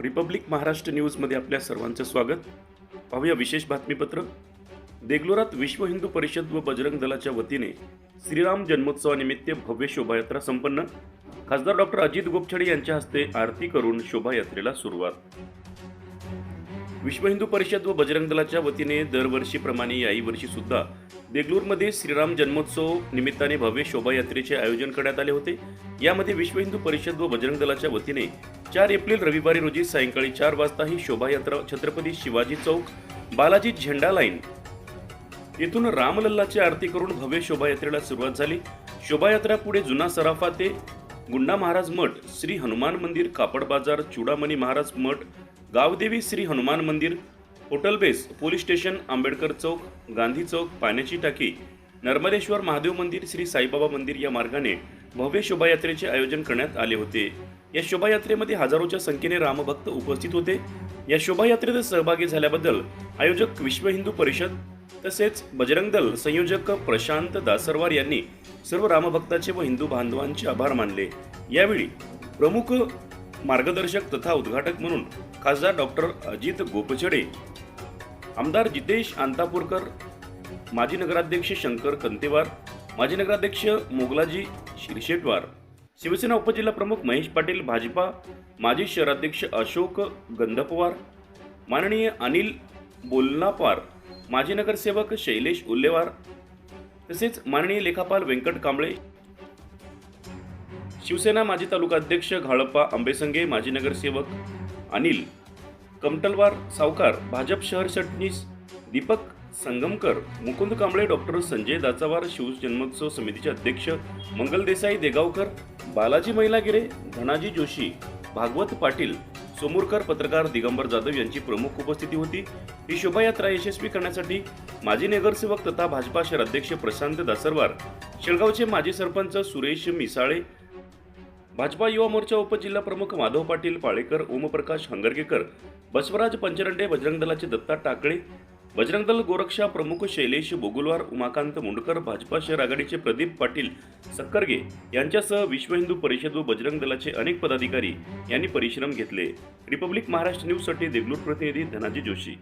Republic Maharashtra न्यूजमध्ये आपल्या सर्वांचं स्वागत. पाहूया विशेष बातमीपत्र. देगलोरात विश्व हिंदू परिषद व बजरंग दलाच्या वतीने श्रीराम जन्मोत्सवानिमित्त भव्य शोभायात्रा संपन्न. खासदार डॉक्टर अजित गोपछडे यांच्या हस्ते आरती करून शोभायात्रेला सुरुवात. विश्व हिंदू परिषद व बजरंग दलाच्या वतीने दरवर्षीप्रमाणे याही वर्षी सुद्धा देगलूरमध्ये श्रीराम जन्मोत्सव निमित्ताने भव्य शोभायात्रेचे आयोजन करण्यात आले होते. यामध्ये विश्व हिंदू परिषद व बजरंग दलाच्या वतीने चार एप्रिल रविवारी रोजी सायंकाळी चार वाजता ही शोभायात्रा छत्रपती शिवाजी चौक बालाजी झेंडा लाईन येथून रामलल्लाची आरती करून भव्य शोभायात्रेला सुरुवात झाली. शोभायात्रा पुढे जुना सराफा ते गुंडा महाराज मठ श्री हनुमान मंदिर कापड बाजार चुडामणी महाराज मठ गावदेवी श्री हनुमान मंदिर hotel base police station Ambedkar चौक गांधी चौक पाण्याची टाकी नर्मदेश्वर महादेव मंदिर श्री साईबाबा मंदिर या मार्गाने भव्य शोभायात्रेचे आयोजन करण्यात आले होते. या शोभायात्रेमध्ये हजारोच्या संख्येने रामभक्त उपस्थित होते. या शोभायात्रेत सहभागी झाल्याबद्दल आयोजक विश्व हिंदू परिषद तसेच बजरंग दल संयोजक प्रशांत दासरवार यांनी सर्व रामभक्ताचे व हिंदू बांधवांचे आभार मानले. यावेळी प्रमुख मार्गदर्शक तथा उद्घाटक म्हणून खासदार डॉक्टर अजित गोपछडे आमदार जितेश अंतापूरकर माजी नगराध्यक्ष शंकर कंतेवार माजी नगराध्यक्ष मोगलाजी शिरशेटवार शिवसेना उपजिल्हा प्रमुख महेश पाटील भाजपा माजी शहराध्यक्ष अशोक गंधपवार माननीय अनिल बोलनापार माजी नगरसेवक शैलेश उल्लेवार तसेच माननीय लेखापाल व्यंकट कांबळे शिवसेना माजी तालुका अध्यक्ष घाळप्पा आंबेसंगे माजी नगरसेवक अनिल कमटलवार सावकार भाजप शहर सरचिटणीस दीपक संगमकर मुकुंद कांबळे डॉक्टर संजय दाचावार शिवजन्मोत्सव समितीचे अध्यक्ष मंगल देसाई देगावकर बालाजी महिलागिरे धनाजी जोशी भागवत पाटील सोमुरकर पत्रकार दिगंबर जाधव यांची प्रमुख उपस्थिती होती. ही शोभायात्रा यशस्वी करण्यासाठी माजी नगरसेवक तथा भाजपा शहर अध्यक्ष प्रशांत दासरवार शेळगावचे माजी सरपंच सुरेश मिसाळे भाजपा युवा मोर्चा उपजिल्हा प्रमुख माधव पाटील पाळेकर ओमप्रकाश हंगरगेकर बसवराज पंचरंडे बजरंग दलाचे दत्ता टाकळे बजरंग दल गोरक्षा प्रमुख शैलेश बोगुलवार उमाकांत मुंडकर भाजपा शहर आघाडीचे प्रदीप पाटील सक्करगे यांच्यासह विश्व हिंदू परिषद व बजरंग दलाचे अनेक पदाधिकारी यांनी परिश्रम घेतले. रिपब्लिक महाराष्ट्र न्यूजसाठी देगलूर प्रतिनिधी धनाजी जोशी.